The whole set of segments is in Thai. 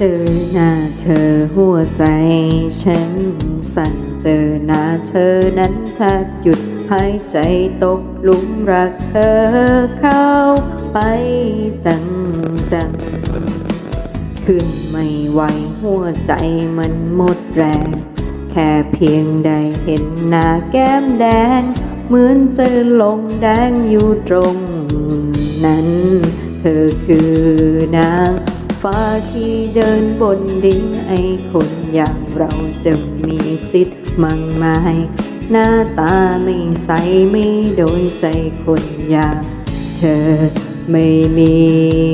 เจอหน้าเธอหัวใจ ฉันสั่นเจอหน้าเธอนั้นแทบหยุดหายใจตกหลุมรักเธอเข้าไปจังจัง ขึ้นไม่ไหวหัวใจมันหมดแรง แค่เพียงได้เห็นหน้าแก้มแดง เหมือนจะลงแดงอยู่ตรงนั้น เธอคือนาง ฟ้าที่เดินบนดินไอคนอย่างเราจะมีสิทธิ์มั่งมาย หน้าตาไม่ใสไม่โดนใจคนอย่างเธอ ไม่มี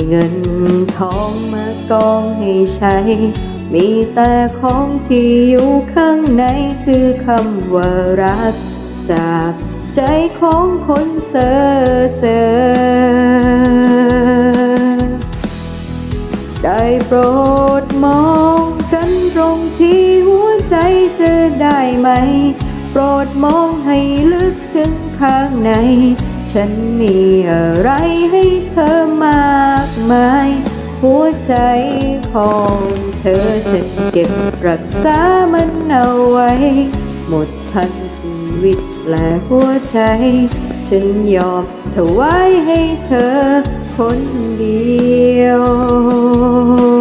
เงินทองมากองให้ใช้ มีแต่ของที่อยู่ข้างในคือคำว่ารัก จากใจของคนเซ่อเซ่อ ได้โปรดมองกันตรงที่หัวใจจะได้ไหม โปรดมองให้ลึกถึงข้างใน ฉันมีอะไรให้เธอมากมาย หัวใจของเธอฉันเก็บรักษามันเอาไว้ หมดทั้งชีวิตและหัวใจ ฉันยอมถวายให้เธอ คนเดียว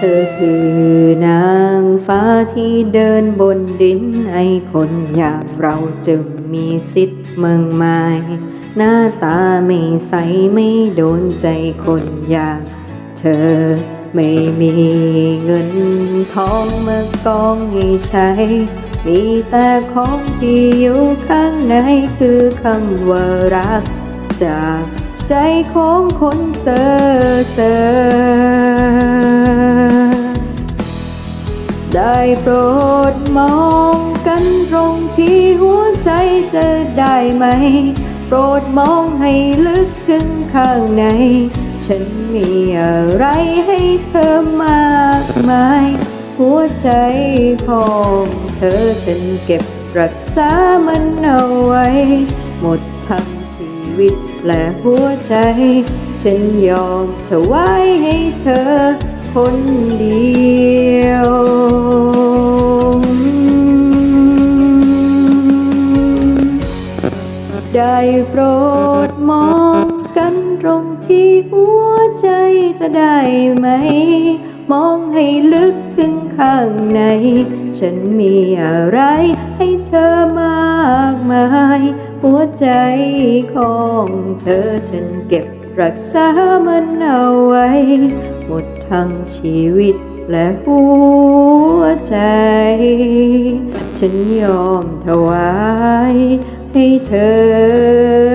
เธอคือนางฟ้าที่เดินบนดินไอคนอย่างเราจึงมีสิทธิ์เมืองไม้หน้าตาไม่ใสไม่โดนใจคนอย่างเธอไม่มีเงินทองมากองให้ใช้ มีแต่ของที่อยู่ข้างในคือคำว่ารัก จากใจของคนเซ่อเซ่อ ได้โปรดมองกันตรงที่หัวใจจะได้ไหม โปรดมองให้ลึกถึงข้างใน ฉันมีอะไรให้เธอมากมาย หัวใจของเธอฉันเก็บรักษามันเอาไว้ หมดทั้งชีวิตและหัวใจ ฉันยอมถวายให้เธอ คนเดียว ได้โปรดมองกันตรงที่หัวใจจะได้ไหม มองให้ลึกถึงข้างใน ฉันมีอะไรให้เธอมากมาย หัวใจของเธอฉันเก็บรักษามันเอาไว้ หมดทั้งชีวิตและหัวใจ ฉันยอมถวายให้เธอ